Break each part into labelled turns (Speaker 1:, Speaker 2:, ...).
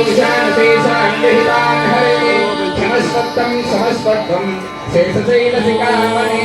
Speaker 1: दोषानशेषान्विहितान् हरे क्षमस्वत्तं समस्वत्वं शेषशैलशिखामणि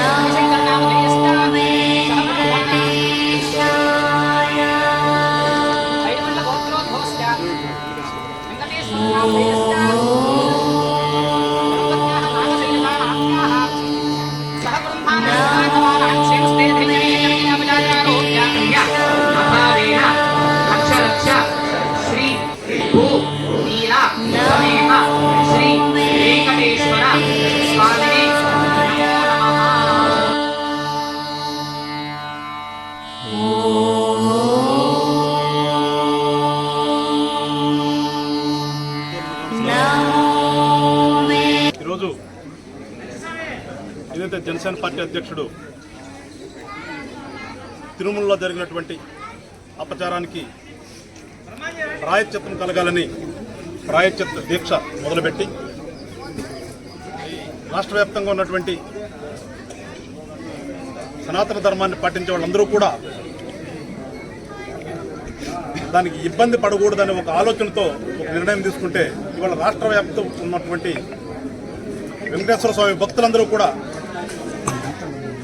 Speaker 2: 想 Janasena party అధ్యక్షుడు తిరుమలలో జరిగినటువంటి అపచారానికి ప్రాయశ్చిత్తం కలగాలని ప్రాయశ్చిత్త దీక్ష మొదలుపెట్టి రాష్ట్ర వ్యాప్తంగా ఉన్నటువంటి సనాతన ధర్మాన్ని పాటించే వాళ్ళందరూ కూడా దానికి ఇబ్బంది పడకూడదనే ఒక ఆలోచనతో ఒక నిర్ణయం తీసుకుంటే ఇవాళ రాష్ట్ర వ్యాప్తం ఉన్నటువంటి వెంకటేశ్వర స్వామి భక్తులందరూ కూడా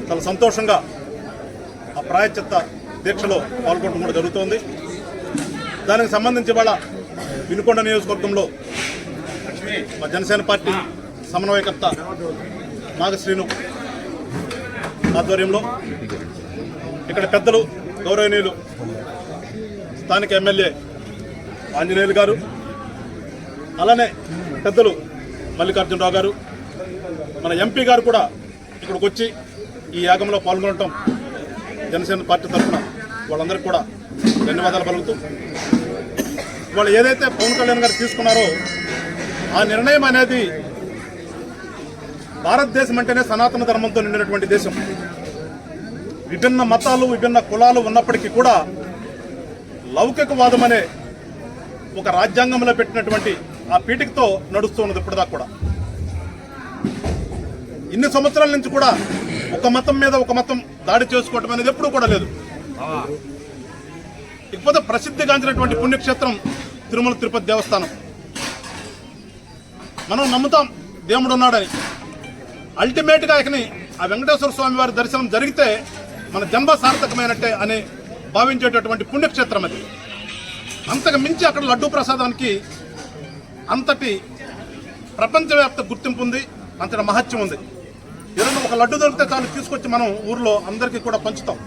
Speaker 2: చాలా సంతోషంగా ఆ ప్రాయచిత్త దీక్షలో పాల్గొనడం కూడా జరుగుతోంది. దానికి సంబంధించి వాళ్ళ వినుకొండ నియోజకవర్గంలో మా జనసేన పార్టీ సమన్వయకర్త నాగశ్రీను ఆధ్వర్యంలో ఇక్కడ పెద్దలు గౌరవనీయులు స్థానిక ఎమ్మెల్యే ఆంజనేయులు గారు అలానే పెద్దలు మల్లికార్జునరావు గారు మన ఎంపీ గారు కూడా ఇక్కడికి వచ్చి ఈ యాగంలో పాల్గొనటం జనసేన పార్టీ తరఫున వాళ్ళందరికీ కూడా ధన్యవాదాలు పలుకుతూ వాళ్ళు ఏదైతే పవన్ కళ్యాణ్ గారు తీసుకున్నారో ఆ నిర్ణయం అనేది భారతదేశం అంటేనే సనాతన ధర్మంతో నిండినటువంటి దేశం. విభిన్న మతాలు విభిన్న కులాలు ఉన్నప్పటికీ కూడా లౌకికవాదం అనే ఒక రాజ్యాంగంలో పెట్టినటువంటి ఆ పీఠికతో నడుస్తూ ఉన్నది ఇప్పటిదాకా కూడా. ఇన్ని సంవత్సరాల నుంచి కూడా ఒక మతం మీద ఒక మతం దాడి చేసుకోవటం అనేది ఎప్పుడూ కూడా లేదు. ఇకపోతే ప్రసిద్ధిగాంచినటువంటి పుణ్యక్షేత్రం తిరుమల తిరుపతి దేవస్థానం. మనం నమ్ముతాం దేవుడు ఉన్నాడని. అల్టిమేట్గా ఇకని ఆ వెంకటేశ్వర స్వామి వారి దర్శనం జరిగితే మన జన్మ సార్థకమైనట్టే అని భావించేటటువంటి పుణ్యక్షేత్రం అది. అంతకు మించి అక్కడ లడ్డూ ప్రసాదానికి అంతటి ప్రపంచవ్యాప్త గుర్తింపు ఉంది అంతటి మహత్యం ఉంది. ఏదైనా ఒక లడ్డు దొరికితే చాలు తీసుకొచ్చి మనం ఊర్లో అందరికీ కూడా పంచుతాం.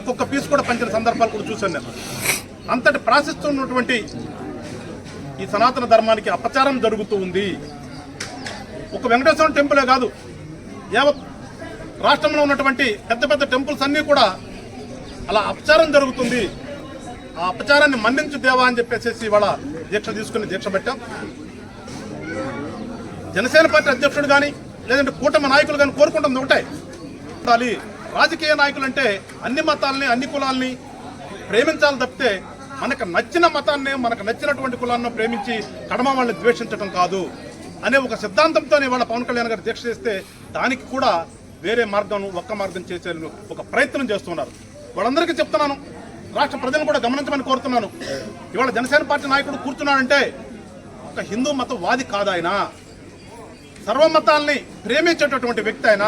Speaker 2: ఒక్కొక్క పీస్ కూడా పంచిన సందర్భాలు కూడా చూశాను నేను. అంతటి ప్రాశిస్తున్నటువంటి ఈ సనాతన ధర్మానికి అపచారం జరుగుతూ ఉంది. ఒక వెంకటేశ్వర టెంపులే కాదు యావత్ రాష్ట్రంలో ఉన్నటువంటి పెద్ద పెద్ద టెంపుల్స్ అన్నీ కూడా అలా అపచారం జరుగుతుంది. ఆ అపచారాన్ని మన్నించు దేవా అని చెప్పేసి ఇవాళ దీక్ష తీసుకుని దీక్ష పెట్టాం. జనసేన పార్టీ అధ్యక్షుడు కానీ లేదంటే కూటమి నాయకులు కానీ కోరుకుంటుంది ఒకటే. ఉండాలి. రాజకీయ నాయకులు అంటే అన్ని మతాలని అన్ని కులాల్ని ప్రేమించాలి తప్పితే మనకు నచ్చిన మతాన్ని మనకు నచ్చినటువంటి కులాన్ని ప్రేమించి కడమ వాళ్ళని ద్వేషించడం కాదు. అనే ఒక సిద్ధాంతంతో ఇవాళ పవన్ కళ్యాణ్ గారు దీక్ష చేస్తే దానికి కూడా వేరే మార్గం ఒక్క మార్గం చేసే ఒక ప్రయత్నం చేస్తున్నారు. వాళ్ళందరికీ చెప్తున్నాను. రాష్ట్ర ప్రజలను కూడా గమనించమని కోరుతున్నాను. ఇవాళ జనసేన పార్టీ నాయకుడు కూర్చున్నాడంటే ఒక హిందూ మతవాది కాదు సర్వమతాల్ని ప్రేమించేటటువంటి వ్యక్తి ఆయన.